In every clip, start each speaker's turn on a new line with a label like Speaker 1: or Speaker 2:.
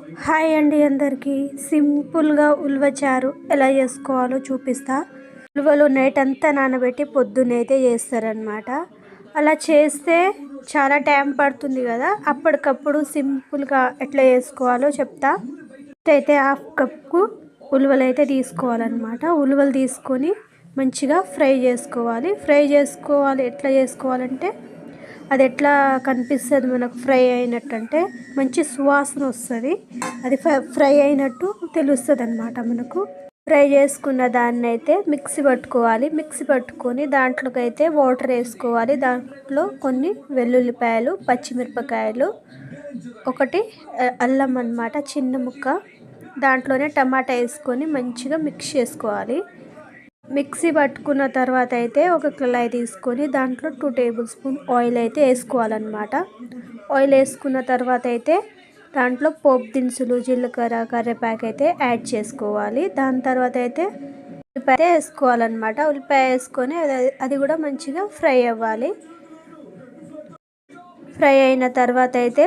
Speaker 1: Hi అండి అందరికీ. సింపుల్గా ఉల్వ చారు ఎలా చేసుకోవాలో చూపిస్తా. ఉల్వలు నైట్ అంతా నానబెట్టి పొద్దునైతే చేస్తారనమాట అలా చేస్తే చాలా టైం పడుతుంది కదా. అప్పటికప్పుడు సింపుల్గా ఎట్లా చేసుకోవాలో చెప్తా. అయితే హాఫ్ కప్కు ఉలువలు అయితే తీసుకోవాలన్నమాట. ఉలువలు తీసుకొని మంచిగా ఫ్రై చేసుకోవాలి. ఫ్రై చేసుకోవాలి. ఎట్లా చేసుకోవాలంటే అది ఎట్లా కనిపిస్తుంది మనకు? ఫ్రై అయినట్టు అంటే మంచి సువాసన వస్తుంది. అది ఫ్రై అయినట్టు తెలుస్తుంది అనమాట మనకు. ఫ్రై చేసుకున్న దాన్ని అయితే మిక్సీ పట్టుకోవాలి. మిక్సీ పట్టుకొని దాంట్లోకి అయితే వాటర్ వేసుకోవాలి. దాంట్లో కొన్ని వెల్లుల్లిపాయలు పచ్చిమిరపకాయలు ఒకటి అల్లం అనమాట చిన్న ముక్క. దాంట్లోనే టమాటా వేసుకొని మంచిగా మిక్స్ చేసుకోవాలి. మిక్సీ పట్టుకున్న తర్వాత అయితే ఒక కళాయి తీసుకొని దాంట్లో టూ టేబుల్ స్పూన్ ఆయిల్ అయితే వేసుకోవాలన్నమాట. ఆయిల్ వేసుకున్న తర్వాత అయితే దాంట్లో పోపు దినుసులు జీలకర్ర కరివేపాకు అయితే యాడ్ చేసుకోవాలి. దాని తర్వాత అయితే ఉల్లిపాయ వేసుకోవాలన్నమాట. ఉల్లిపాయ వేసుకొని అది కూడా మంచిగా ఫ్రై అవ్వాలి. ఫ్రై అయిన తర్వాత అయితే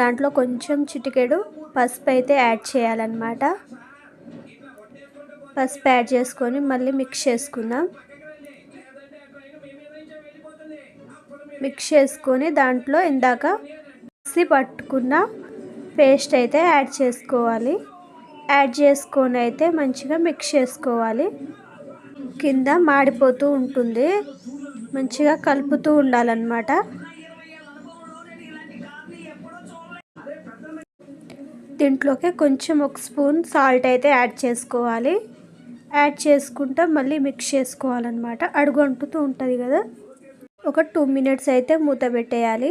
Speaker 1: దాంట్లో కొంచెం చిటికెడు పసుపు అయితే యాడ్ చేయాలన్నమాట. పసుపు యాడ్ చేసుకొని మళ్ళీ మిక్స్ చేసుకుందాం. మిక్స్ చేసుకొని దాంట్లో ఇందాక మిక్సీ పట్టుకున్న పేస్ట్ అయితే యాడ్ చేసుకోవాలి. యాడ్ చేసుకొని అయితే మంచిగా మిక్స్ చేసుకోవాలి. కింద మాడిపోతూ ఉంటుంది. మంచిగా కలుపుతూ ఉండాలన్నమాట. దీంట్లోకి కొంచెం ఒక స్పూన్ సాల్ట్ అయితే యాడ్ చేసుకోవాలి. యాడ్ చేసుకుంటా మళ్ళీ మిక్స్ చేసుకోవాలన్నమాట. అడుగు అంటుతూ ఉంటుంది కదా. ఒక టూ మినిట్స్ అయితే మూత పెట్టేయాలి.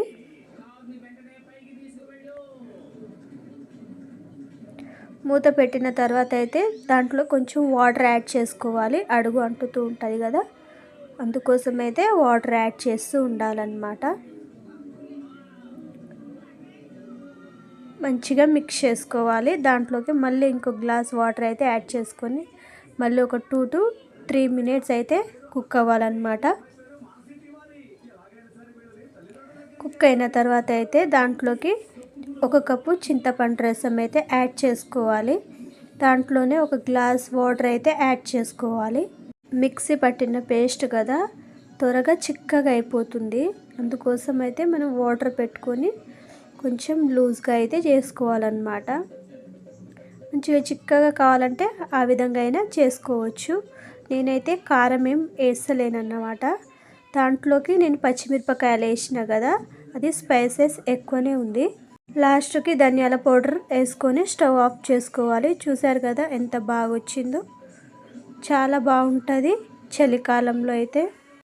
Speaker 1: మూత పెట్టిన తర్వాత అయితే దాంట్లో కొంచెం వాటర్ యాడ్ చేసుకోవాలి. అడుగు అంటుతూ ఉంటుంది కదా. అందుకోసం అయితే వాటర్ యాడ్ చేస్తూ ఉండాలన్నమాట. మంచిగా మిక్స్ చేసుకోవాలి. దాంట్లోకి మళ్ళీ ఇంకో గ్లాస్ వాటర్ అయితే యాడ్ చేసుకొని మళ్ళీ ఒక టూ టు త్రీ మినిట్స్ అయితే కుక్ అవ్వాలన్నమాట. కుక్ అయిన తర్వాత అయితే దాంట్లోకి ఒక కప్పు చింతపండు రసం అయితే యాడ్ చేసుకోవాలి. దాంట్లోనే ఒక గ్లాస్ వాటర్ అయితే యాడ్ చేసుకోవాలి. మిక్సీ పట్టిన పేస్ట్ కదా త్వరగా చిక్కగా అయిపోతుంది. అందుకోసం అయితే మనం వాటర్ పెట్టుకొని కొంచెం లూజ్గా అయితే చేసుకోవాలన్నమాట. మంచిగా చిక్కగా కావాలంటే ఆ విధంగా అయినా చేసుకోవచ్చు. నేనైతే కారం ఏం వేస్తలేనన్నమాట. దాంట్లోకి నేను పచ్చిమిరపకాయలు వేసిన కదా అది స్పైసెస్ ఎక్కువనే ఉంది. లాస్ట్కి ధనియాల పౌడర్ వేసుకొని స్టవ్ ఆఫ్ చేసుకోవాలి. చూసారు కదా ఎంత బాగా వచ్చిందో చాలా బాగుంటుంది చలికాలంలో అయితే.